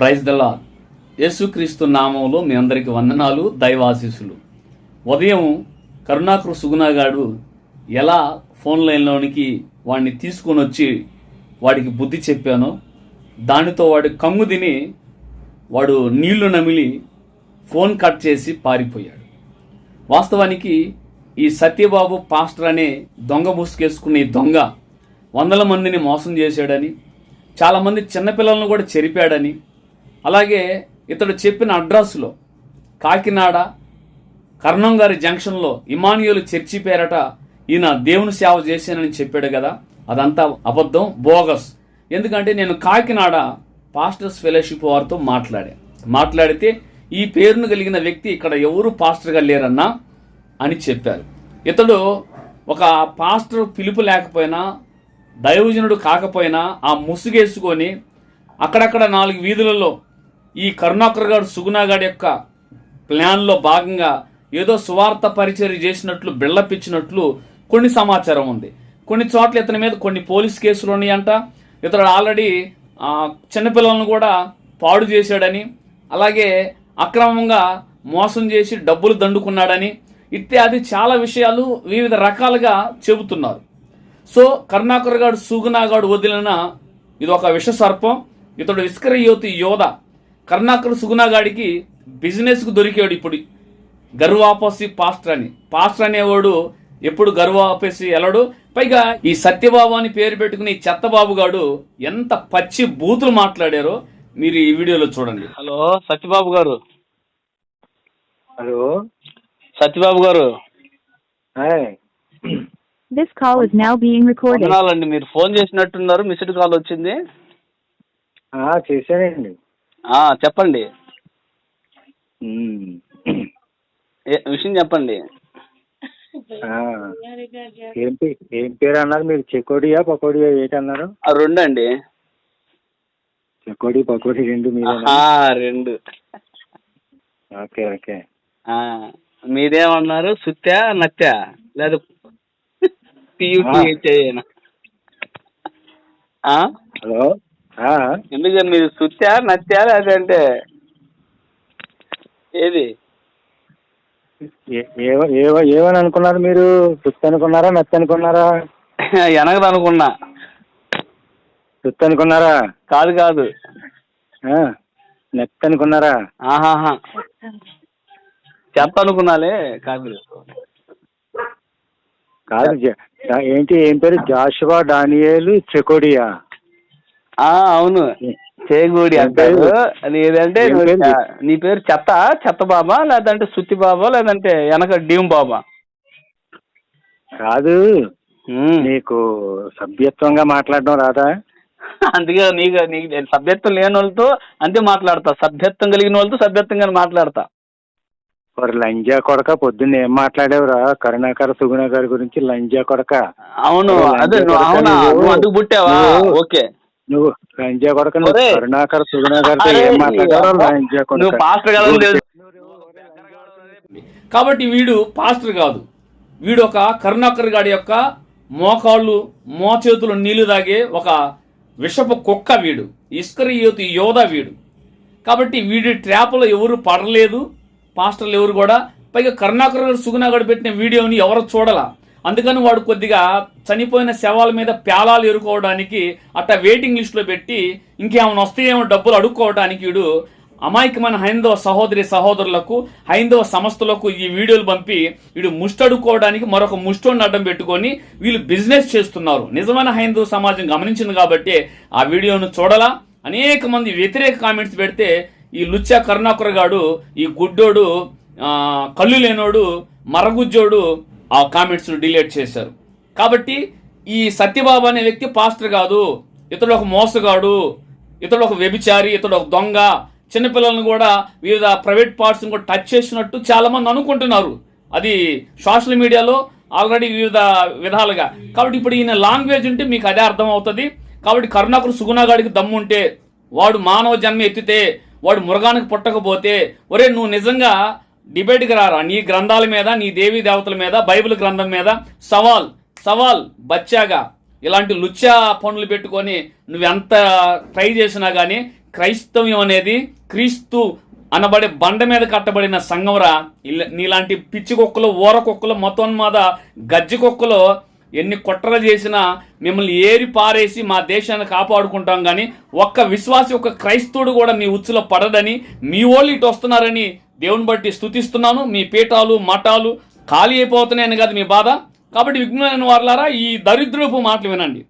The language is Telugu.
ప్రైజ్ దలా యేసుక్రీస్తు నామంలో మీ అందరికి వందనాలు దైవాశీసులు ఉదయం కరుణాకర్ సుగుణగాడు ఎలా ఫోన్ లైన్లోనికి వాడిని తీసుకొని వచ్చి వాడికి బుద్ధి చెప్పానో దానితో వాడు కమ్ము తిని వాడు నీళ్ళు నమిలి ఫోన్ కట్ చేసి పారిపోయాడు. వాస్తవానికి ఈ సత్యబాబు పాస్టర్ అనే దొంగ ముసుకేసుకున్న ఈ దొంగ వందల మందిని మోసం చేశాడని చాలామంది చిన్నపిల్లలను కూడా చెరిపాడని అలాగే ఇతడు చెప్పిన అడ్రస్లో కాకినాడ కర్ణం గారి జంక్షన్లో ఇమానియులు చర్చి పేరట ఈయన దేవుని సేవ చేశానని చెప్పాడు కదా అదంతా అబద్ధం బోగస్. ఎందుకంటే నేను కాకినాడ పాస్టర్స్ ఫెలోషిప్ వారితో మాట్లాడాను మాట్లాడితే ఈ పేరును కలిగిన వ్యక్తి ఇక్కడ ఎవరు పాస్టర్గా లేరన్నా అని చెప్పారు. ఇతడు ఒక పాస్టర్ పిలుపు లేకపోయినా దైవజనుడు కాకపోయినా ఆ ముసుగేసుకొని అక్కడక్కడ నాలుగు వీధులలో ఈ కరుణాకర్ గారు సుగుణాగాడి యొక్క ప్లాన్లో భాగంగా ఏదో సువార్త పరిచర్య చేసినట్లు బిళ్ళపిచ్చినట్లు కొన్ని సమాచారం ఉంది. కొన్ని చోట్ల ఇతని మీద కొన్ని పోలీస్ కేసులు ఉన్నాయంట. ఇతడు ఆల్రెడీ చిన్నపిల్లలను కూడా పాడు చేశాడని అలాగే అక్రమంగా మోసం చేసి డబ్బులు దండుకున్నాడని ఇత్యాది చాలా విషయాలు వివిధ రకాలుగా చెబుతున్నారు. సో కరుణాకర్ గారు సుగుణాగాడు వదిలిన ఇది ఒక విష సర్పం ఇతడు ఇస్కరయోతి యోధ కరుణాకర్ సుగుణాగాడికి బిజినెస్కు దొరికాడు ఇప్పుడు. గర్వాపసి పాస్టర్ అని పాస్టర్ అనేవాడు ఎప్పుడు గర్వాపసి ఎలడు? పైగా ఈ సత్యబాబు అని పేరు పెట్టుకుని చెత్తబాబు గాడు ఎంత పచ్చి బూతులు మాట్లాడారో మీరు ఈ వీడియోలో చూడండి. హలో సత్యబాబు గారు. హలో. సత్యబాబు గారు. call is now being recorded. వందనాలండి మీరు ఫోన్ చేసినట్టున్నారు మిస్డ్ కాల్ వచ్చింది. ఆ, చేశానండి. చెప్పండి. విషయం చెప్పండి. ఏం పే- ఏం పేరు అన్నారు మీరు? చెకోడియా పకోడియా ఏంటి అన్నారు ఆ రెండు అండి చెకోడి పకోడి రెండు మీరేనా ఆ, రెండు. Okay okay. మీరేమన్నారు? సుత్యా నత్యా? లేదా. పియూటీహెచ్ఐనా హలో? ఆ, ఎందుకంటే మీరు సుత్యా నత్యా లేదంటే ఏది? ఏమని అనుకున్నారు మీరు? సుత్తు అనుకున్నారా నత్తి అనుకున్నారా? వెనకదు అనుకున్నా. సుత్తు అనుకున్నారా? కాదు కాదు. నత్తి అనుకున్నారా? ఆహాహా. చెత్త అనుకున్నాలే కాదు కాదు ఏంటి ఏం పేరు? జాషువా డానియేలు చెకోడియా? అవును. చేగూడి అంటారు? చ- నీ పేరు చెత్త చెత్త బాబా లేదంటే సుత్తి బాబా లేదంటే వెనక డీమ్ బాబా? కాదు. నీకు సభ్యత్వంగా మాట్లాడడం రాదా? అందుకే నీకు నీకు నేను సభ్యత్వం లేని వాళ్ళతో అంతే మాట్లాడతా. సభ్యత్వం కలిగిన వాళ్ళతో సభ్యత్వంగా మాట్లాడతా. మరి లంజా కొడక పొద్దున్న ఏం మాట్లాడేవురా? కరుణాకర సుగుణ గారి గురించి లంజా కొడక. అవును. అదే అవునా? నువ్వు. అందుకు పుట్టావా. ఓకే. నువ్వు లంజా కొడక నువ్వు ఒరేయ్. కరుణాకర సుగుణ గారితో అరే, ఏం మాట్లాడారో నువ్వు లంజా నువ్వు కొడక. పాస్టర్ కదా అని తెలుసు కాబట్టి వీడు పాస్టర్ కాదు. వీడు ఒక కరుణాకర్ గాడి యొక్క మోకాళ్ళు మోచేతులు నీళ్ళు తాగే ఒక విషపు కుక్క వీడు. ఇస్కరియోతి యోధ వీడు. కాబట్టి వీడి ట్రాప్లో ఎవరు పడలేదు పాస్టర్లు ఎవరు కూడా. పైగా కరుణాకర్ గారు సుగుణాగడు పెట్టిన వీడియోని ఎవరు చూడాల? అందుకని వాడు కొద్దిగా చనిపోయిన శవాల మీద పేలాలు ఎరుకోవడానికి అట్ట వెయిటింగ్ లిస్టులో పెట్టి ఇంకేమైనా వస్తాయేమో డబ్బులు అడుక్కోవడానికి వీడు అమాయకమైన హైందవ సహోదరి సహోదరులకు హైందవ సంస్థలకు ఈ వీడియోలు పంపి వీడు ముష్టడుకోవడానికి మరొక ముష్టోని అడ్డం పెట్టుకొని వీళ్ళు బిజినెస్ చేస్తున్నారు. నిజమైన హైందవ సమాజం గమనించింది కాబట్టి ఆ వీడియోను చూడలా? అనేక మంది వ్యతిరేక కామెంట్స్ పెడితే ఈ లుచ్చా కరుణాకర్ గాడు ఈ గుడ్డోడు కళ్ళు లేనోడు మరగుజ్జోడు ఆ కామెంట్స్ను డిలీట్ చేశారు. కాబట్టి ఈ సత్యబాబు అనే వ్యక్తి పాస్టర్ కాదు ఇతడు ఒక మోసగాడు ఇతడు ఒక వ్యభిచారి ఇతడు ఒక దొంగ చిన్నపిల్లలను కూడా వివిధ ప్రైవేట్ పార్ట్స్ని కూడా టచ్ చేసినట్టు చాలామంది అనుకుంటున్నారు. అది సోషల్ మీడియాలో ఆల్రెడీ వివిధ విధాలుగా. కాబట్టి ఇప్పుడు ఈయన లాంగ్వేజ్ ఉంటే మీకు అదే అర్థం అవుతుంది కాబట్టి కరుణాకర్ సుగుణగాడికి దమ్ము ఉంటే వాడు మానవ జన్మ ఎత్తితే వాడు మృగానికి పుట్టకపోతే ఒరే నువ్వు నిజంగా డిబేట్కి రారా? నీ గ్రంథాల మీద నీ దేవీ దేవతల మీద బైబిల్ గ్రంథం మీద సవాల్ సవాల్ బచ్చాగా. ఇలాంటి లుచ్చా పనులు పెట్టుకొని నువ్వెంత ట్రై చేసినా కానీ క్రైస్తవ్యం అనేది క్రీస్తు అనబడే బండ మీద కట్టబడిన సంగమరా నీలాంటి పిచ్చి కుక్కలు ఊర కుక్కలు మతోన్మాద గజ్జి కుక్కలు ఎన్ని కుట్రలు చేసినా మిమ్మల్ని ఏరి పారేసి మా దేశాన్ని కాపాడుకుంటాం కానీ ఒక్క విశ్వాసి ఒక క్రైస్తవుడు కూడా మీ ఉచ్చులో పడదని మీ వాళ్ళు ఇటు వస్తున్నారని దేవుని బట్టి స్తుతిస్తున్నాను మీ పీఠాలు మఠాలు ఖాళీ అయిపోతున్నాయని కాదు మీ బాధ. కాబట్టి విజ్ఞాన వారులారా ఈ దరిద్రపు మాటలు వినండి.